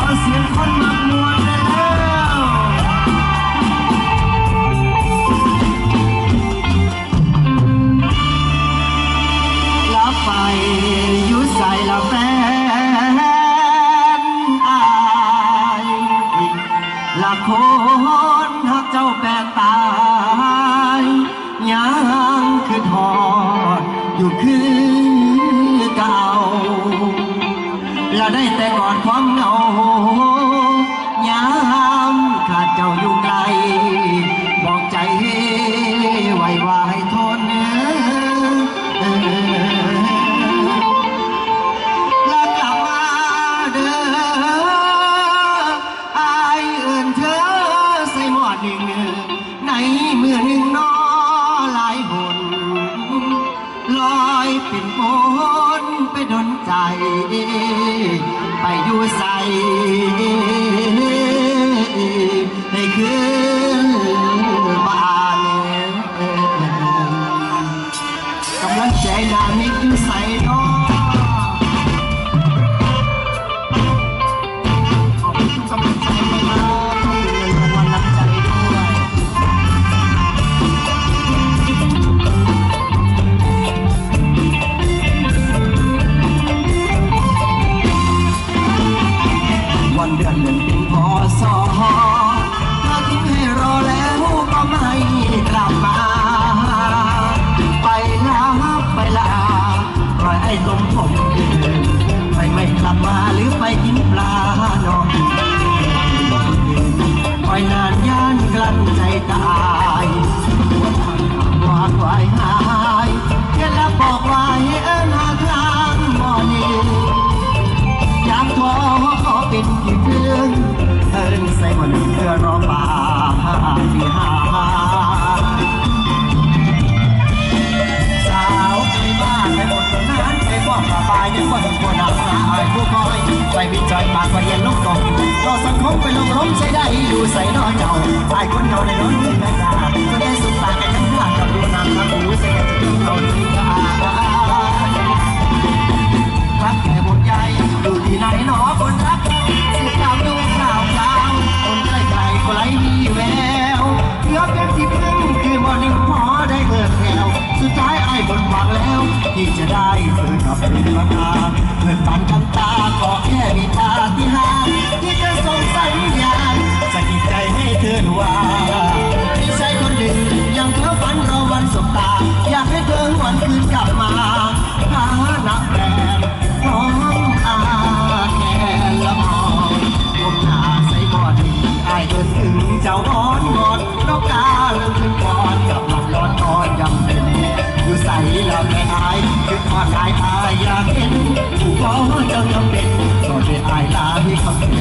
อเสียงคนมักมวนได้แล้วลับไปยู่ใส่ละแฟนอายละคนหักเจ้าแปลงตายยังคือทอดอยู่คือ ได้แต่กอดความเหงายามขาดเจ้าอยู่ไกล บอกใจไว้ว่าให้ทนและกลับมาเด้ออายเอื่นเธอใส่หมอดหนึ่ง เป็นโนไปดนใจ ไปอยู่ใสในคืนบ้านกำลังใจนามิกอยู่ใส่นอง ให้มผมไปไม่กลับมาหรือไปกินปลานอนคอยนานย่านกลั้นใจตา ยยังบ่ถึงคนหาอายผู้คอยไปวิจัยปากก็เย็นลูกกอนก็สังคมไปลงล้มใช้ได้อยู่ใส่น้อยเจ้าอายคนเก่าในรถเงิน ที่จะได้เธอกลับเป็นประกาเพื่อนปันกันตาก็แค่มีตาที่หาที่จะส่งสัญญาณสะกิดใจให้เธอรู้ว่าที่ใช่คนหนึ่งยังเธอฝันรอวันสบตาายลาให้คำเป็น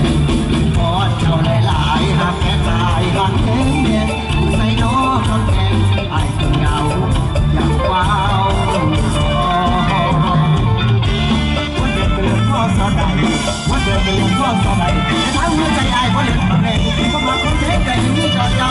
ขอเจ้าหลายๆหากแค่ตายหันแข็งแรงอยู่ใส่น้องคำแข็งอายคนเงาอยากว้าววันเดือนเป็นเรื่องพ่อสอนใดวันเดือนเป็นเรื่องพ่อสอนใดแต่ถ้าหัวใจไอายเพราะเด็กบางแรงก็มาคนเทคใจที่นี่จอดเจ้า